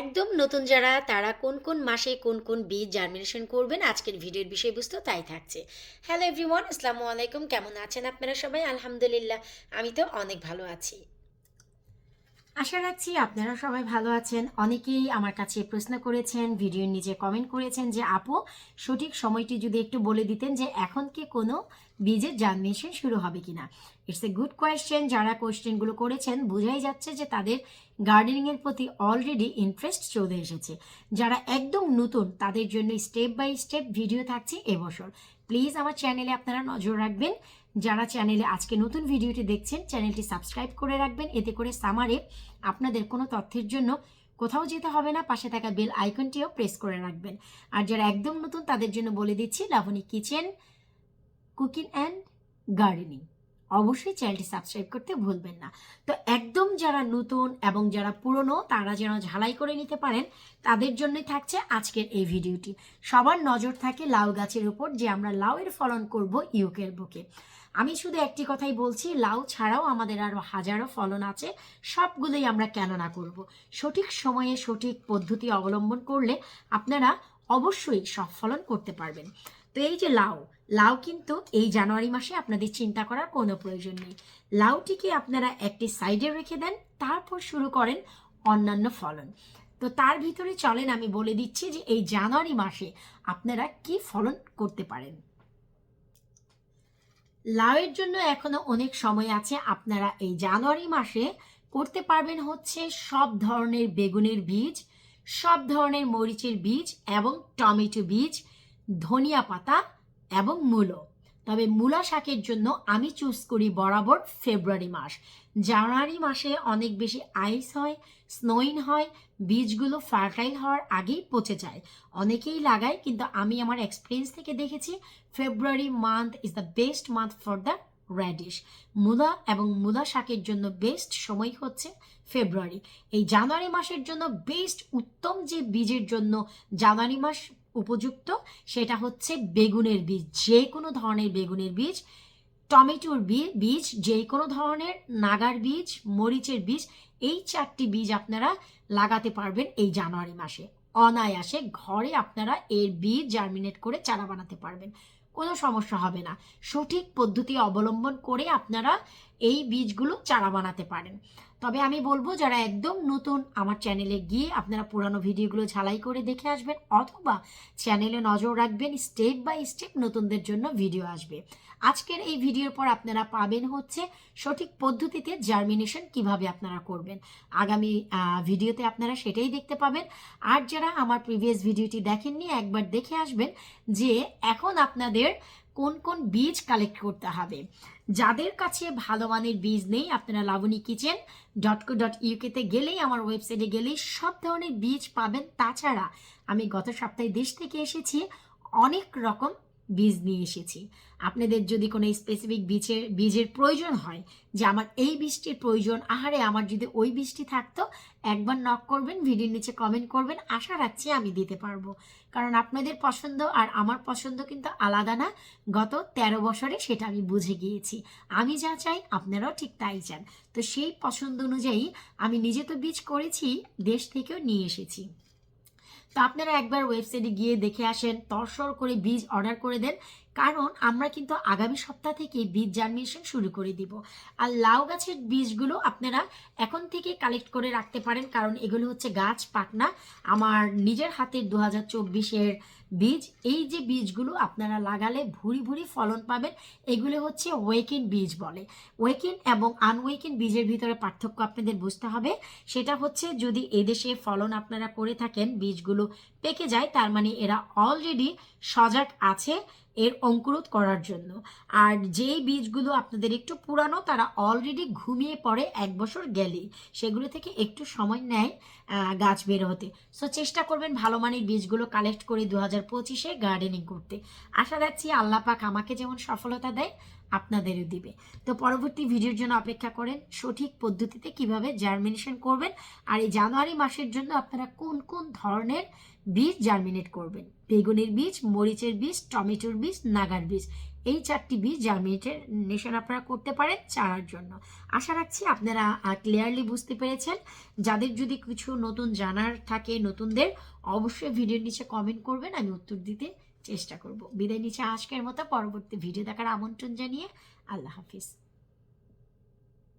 একদম নতুন যারা, তারা কোন কোন মাসে কোন কোন বীজ জার্মিনেশন করবেন, আজকের ভিডিওর বিষয়বস্তু তাই থাকছে। হ্যালো এভরিওয়ান আসসালামু আলাইকুম, কেমন আছেন আপনারা সবাই? আলহামদুলিল্লাহ, আমি তো অনেক ভালো আছি। আশা রাখছি আপনারা সবাই ভালো আছেন। অনেকেই আমার কাছে প্রশ্ন করেছেন, ভিডিওর নিচে কমেন্ট করেছেন যে, আপু, সঠিক সময়টি যদি একটু বলে দিতেন যে, এখন কি কোনো বীজের জার্মিনেশন শুরু হবে কিনা? ইটস এ গুড কোয়েশ্চেন যারা কোয়েশ্চেনগুলো করেছেন, বোঝাই যাচ্ছে যে, তাদের গার্ডেনিংয়ের প্রতি অলরেডি ইন্টারেস্ট চলে এসেছে। যারা একদম নতুন, তাদের জন্য স্টেপ বাই স্টেপ ভিডিও থাকছে এবছর। প্লিজ আমার চ্যানেলে আপনারা নজর রাখবেন। যারা চ্যানেলে আজকে নতুন ভিডিওটি দেখছেন চ্যানেলটি সাবস্ক্রাইব করে রাখবেন। এতে করে সামারে আপনাদের কোনো তথ্যের জন্য কোথাও যেতে হবে না, পাশে থাকা বেল আইকনটিও প্রেস করে রাখবেন। আর যারা একদম নতুন, তাদের জন্য বলে দিচ্ছি, Laboni kitchen cooking and gardening অবশ্যই চ্যানেলটি সাবস্ক্রাইব করতে ভুলবেন না। তো একদম যারা নতুন এবং যারা পুরনো, তারা যেন ঝালাই করে নিতে পারেন, তাদের জন্যই থাকছে আজকের এই ভিডিওটি। সবার নজর থাকে লাউ গাছের উপর, যে আমরা লাউয়ের ফলন করব ইউকের বুকে। আমি শুধু একটি কথাই বলছি, লাউ ছাড়াও আমাদের আরও হাজারো ফলন আছে, সবগুলোই আমরা কেন না করব? সঠিক সময়ে সঠিক পদ্ধতি অবলম্বন করলে আপনারা অবশ্যই সব ফলন করতে পারবেন। তো এই যে লাউ লাউ কিন্তু এই জানুয়ারি মাসে আপনাদের চিন্তা করার কোনো প্রয়োজন নেই। লাউটিকে আপনারা একটি সাইডে রেখে দেন, তারপর শুরু করেন অন্যান্য ফলন। তো তার ভিতরে চলেন, আমি বলে দিচ্ছি যে এই জানুয়ারি মাসে আপনারা কি ফলন করতে পারেন। লাউয়ের জন্য এখনও অনেক সময় আছে। আপনারা এই জানুয়ারি মাসে করতে পারবেন হচ্ছে সব ধরনের বেগুনের বীজ, সব ধরনের মরিচের বীজ এবং টমেটো বীজ, ধনিয়া পাতা এবং মূলো। তবে মূলা শাকের জন্য আমি চুজ করি বরাবর ফেব্রুয়ারি মাস। জানুয়ারি মাসে অনেক বেশি আইস হয় স্নোইন হয়, বীজগুলো ফার্টাইল হওয়ার আগেই পচে যায়। অনেকেই লাগায়, কিন্তু আমি আমার এক্সপিরিয়েন্স থেকে দেখেছি February month is the best month for the radish মূলা এবং মূলা শাকের জন্য বেস্ট সময় হচ্ছে ফেব্রুয়ারি এই জানুয়ারি মাসের জন্য বেস্ট উত্তম যে বীজের জন্য জানুয়ারি মাস উপযুক্ত। সেটা হচ্ছে বেগুনের বীজ যে কোনো ধরনের বেগুনের বীজ, টমেটোর বীজ যে কোনো ধরনের নাগার বীজ, মরিচের বীজ, এই চারটি বীজ আপনারা লাগাতে পারবেন এই জানুয়ারি মাসে। অনায়াসে ঘরে আপনারা এর বীজ জার্মিনেট করে চারা বানাতে পারবেন। কোনো সমস্যা হবে না। সঠিক পদ্ধতি অবলম্বন করে আপনারা এই বীজগুলো চারা বানাতে পারেন। তবে আমি বলব, যারা একদম নতুন আমার চ্যানেলে গিয়ে আপনারা পুরানো ভিডিওগুলো ঝালাই করে দেখে আসবেন অথবা চ্যানেলে নজর রাখবেন স্টেপ বাই স্টেপ নতুনদের জন্য ভিডিও আসবে। আজকের এই ভিডিওর পর আপনারা পাবেন হচ্ছে সঠিক পদ্ধতিতে জার্মিনেশন কীভাবে আপনারা করবেন। আগামী ভিডিওতে আপনারা সেটাই দেখতে পাবেন। আর যারা আমার প্রিভিয়াস ভিডিওটি দেখেননি, একবার দেখে আসবেন যে এখন আপনাদের কোন কোন বীজ কালেক্ট করতে হবে। যাদের কাছে ভালো মানের বীজ নেই, আপনারা Laboni kitchen dot co dot ইউকেতে গেলেই, আমার ওয়েবসাইটে গেলেই সব ধরনের বীজ পাবেন। তাছাড়া আমি গত সপ্তাহে দেশ থেকে এসেছি, অনেক রকম বীজ নিয়ে এসেছি। আপনাদের যদি কোনো স্পেসিফিক বীজের বীজের প্রয়োজন হয় যে আমার এই বীজটির প্রয়োজন, আহারে আমার যদি ওই বীজটি থাকতো, একবার নক করবেন, ভিডিওর নিচে কমেন্ট করবেন, আশা রাখছি আমি দিতে পারব। কারণ আপনাদের পছন্দ আর আমার পছন্দ কিন্তু আলাদা না, গত ১৩ বছরে সেটা আমি বুঝে গিয়েছি। আমি যা চাই, আপনারাও ঠিক তাই চান। তো সেই পছন্দ অনুযায়ী আমি নিজে তো বীজ করেছি, দেশ থেকেও নিয়ে এসেছি। তো আপনারা একবার ওয়েবসাইটে গিয়ে দেখে আসেন তরসর করে বীজ অর্ডার করে দেন। কারণ আমরা কিন্তু আগামী সপ্তাহ থেকে বীজ জার্মিনেশন শুরু করে দিব। আর লাউ গাছের বীজগুলো আপনারা এখন থেকে কালেক্ট করে রাখতে পারেন, কারণ এগুলো হচ্ছে গাছ পাকনা আমার নিজের হাতের দু হাজার চব্বিশের বীজ, এই যে বীজগুলো আপনারা লাগালে ভুরি ভুরি ফলন পাবেন, এগুলো হচ্ছে ওয়েকিন বীজ বলে। ওয়েকিন এবং আনওয়েকিন বীজের ভিতরে পার্থক্য আপনাদের বুঝতে হবে। সেটা হচ্ছে যদি এদেশে ফলন আপনারা করে থাকেন, বীজগুলো পেকে যায়, তার মানে এরা অলরেডি সজাগ আছে। এর অঙ্কুরোধ করার জন্য। আর যেই বীজগুলো আপনাদের একটু পুরানো, তারা অলরেডি ঘুমিয়ে পড়ে এক বছর গেলেই। সেগুলো থেকে একটু সময় নেয় গাছ বের হতে। সো চেষ্টা করবেন ভালো মানের বীজগুলো কালেক্ট করে দু হাজার পঁচিশে গার্ডেনিং করতে। আশা রাখছি আল্লাহ পাক আমাকে যেমন সফলতা দেয়, আপনাদেরও দিবে। তো পরবর্তী ভিডিওর জন্য অপেক্ষা করেন, সঠিক পদ্ধতিতে কীভাবে জার্মিনেশন করবেন, আর এই জানুয়ারি মাসের জন্য আপনারা কোন কোন ধরনের বীজ জার্মিনেট করবেন। বেগুনের বীজ, মরিচের বীজ, টমেটোর বীজ, নাগার বীজ। এই চারটি বীজ জার্মিনেটের নেশন আপনারা করতে পারেন চারার জন্য। আশা রাখছি আপনারা ক্লিয়ারলি বুঝতে পেরেছেন। যাদের যদি কিছু নতুন জানার থাকে নতুনদের, অবশ্যই ভিডিওর নিচে কমেন্ট করবেন, আমি উত্তর দিতে চেষ্টা করব। বিদায় নিচে আজকের মতো, পরবর্তী ভিডিও দেখার আমন্ত্রণ জানিয়ে আল্লাহ হাফিজ।